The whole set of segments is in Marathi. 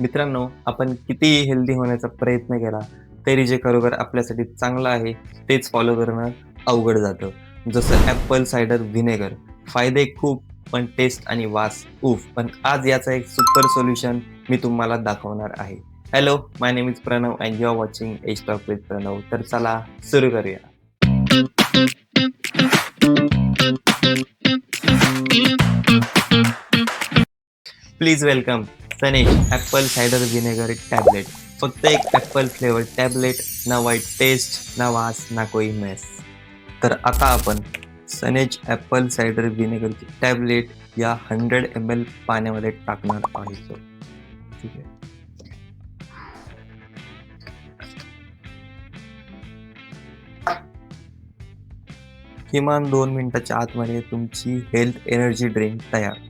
मित्रांनो आपण कितीही हेल्दी होण्याचा प्रयत्न केला तरी जे खरोखर आपल्यासाठी चांगलं आहे तेच फॉलो करणं अवघड जातं. जसं ॲपल सायडर व्हिनेगर फायदे खूप पण टेस्ट आणि वास उफ. पण आज याचं एक सुपर सोल्युशन मी तुम्हाला दाखवणार आहे. Hello my name is Pranav and you are watching H talk with Pranav. तर चला सुरू करूया. प्लीज वेलकम सनेश ॲपल सायडर व्हिनेगर टॅबलेट फक्त एक ॲपल फ्लेवर टॅबलेट ना वाईट टेस्ट ना वास ना कोई मेस तर आता आपण सनेज ॲपल सायडर व्हिनेगरची टॅबलेट या हंड्रेड एम एल पाण्यामध्ये टाकणार आहोत. ठीक आहे. किमान दोन मिनिटाच्या आतमध्ये तुमची हेल्थ एनर्जी ड्रिंक तयार.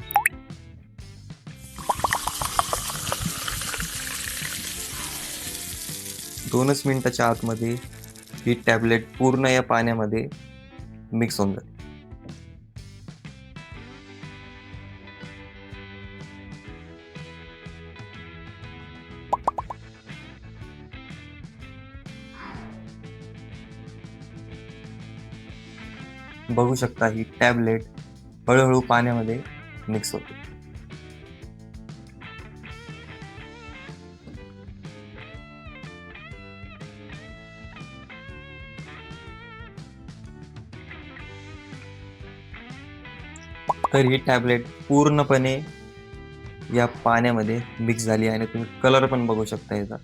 दोनच मिनिटाच्या आतमध्ये ही टॅबलेट पूर्ण या पाण्यामध्ये मिक्स होऊन जाते. बघू शकता ही टॅबलेट हळूहळू पाण्यामध्ये मिक्स होते. तर ही टॅबलेट पूर्णपणे या पाण्यामध्ये मिक्स झाली आणि तुम्ही कलर पण बघू शकता याचा.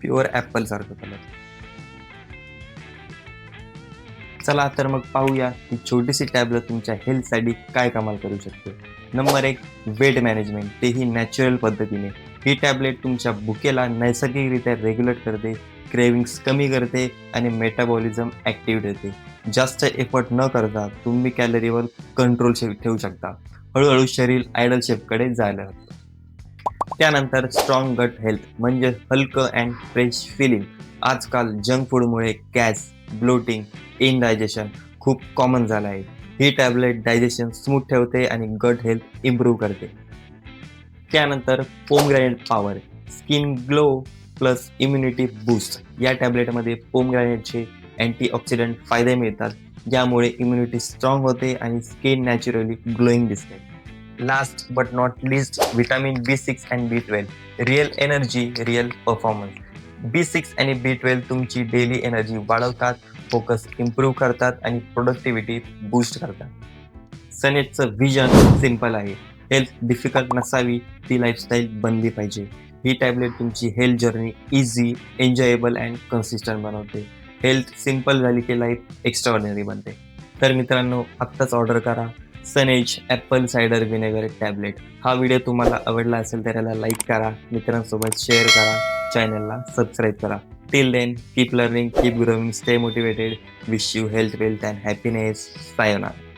प्युअर ॲपल सारखं कलर चला तर मग पाहूया ही छोटीशी टॅबलेट तुमच्या हेल्थसाठी काय कमाल करू शकते. नंबर एक वेट मॅनेजमेंट तेही नॅचरल पद्धतीने. ही टॅबलेट तुमच्या भुकेला नैसर्गिकरित्या रेग्युलेट करते. क्रेविंग्स कमी करते आणि मेटाबॉलिझम ॲक्टिव्ह ठेवते जास्त एफर्ट न करता तुम्ही कॅलरीवर कंट्रोल शेप ठेवू शकता. हळूहळू शरीर आयडल शेपकडे जायला लागतं. त्यानंतर स्ट्रॉंग गट हेल्थ म्हणजे हलकं अँड फ्रेश फिलिंग आजकाल जंक फूडमुळे गॅस ब्लोटिंग इनडायजेशन खूप कॉमन झालं आहे. ही टॅबलेट डायजेशन स्मूथ ठेवते आणि गट हेल्थ इम्प्रूव्ह करते. त्यानंतर pomegranate power skin glow plus immunity boost या टॅबलेटमध्ये पोमग्रॅनेटचे अँटीऑक्सिडंट फायदे मिळतात. ज्यामुळे इम्युनिटी स्ट्रॉंग होते आणि स्किन नॅचरली ग्लोईंग दिसते. Last but not least vitamin B six and B twelve real energy real performance B six आणि बी ट्वेल्व तुमची डेली एनर्जी वाढवतात फोकस इम्प्रूव्ह करतात आणि प्रोडक्टिव्हिटी बूस्ट करतात. सनेटचं व्हिजन सिंपल आहे. हेल्थ डिफिकल्ट नसावी ती लाईफस्टाईल बनली पाहिजे. ही टॅबलेट तुमची health journey easy enjoyable and consistent बनवते. हेल्थ सिंपल झाली की लाईफ एक्स्ट्राऑर्डिनरी बनते. तर मित्रांनो आत्ताच ऑर्डर करा. सनेज ॲपल सायडर विनेगर टॅबलेट हा व्हिडिओ तुम्हाला आवडला असेल तर याला लाईक करा. मित्रांसोबत शेअर करा. चॅनलला सबस्क्राईब करा. Till then keep learning keep growing stay motivated wish you health wealth and happiness सायोनार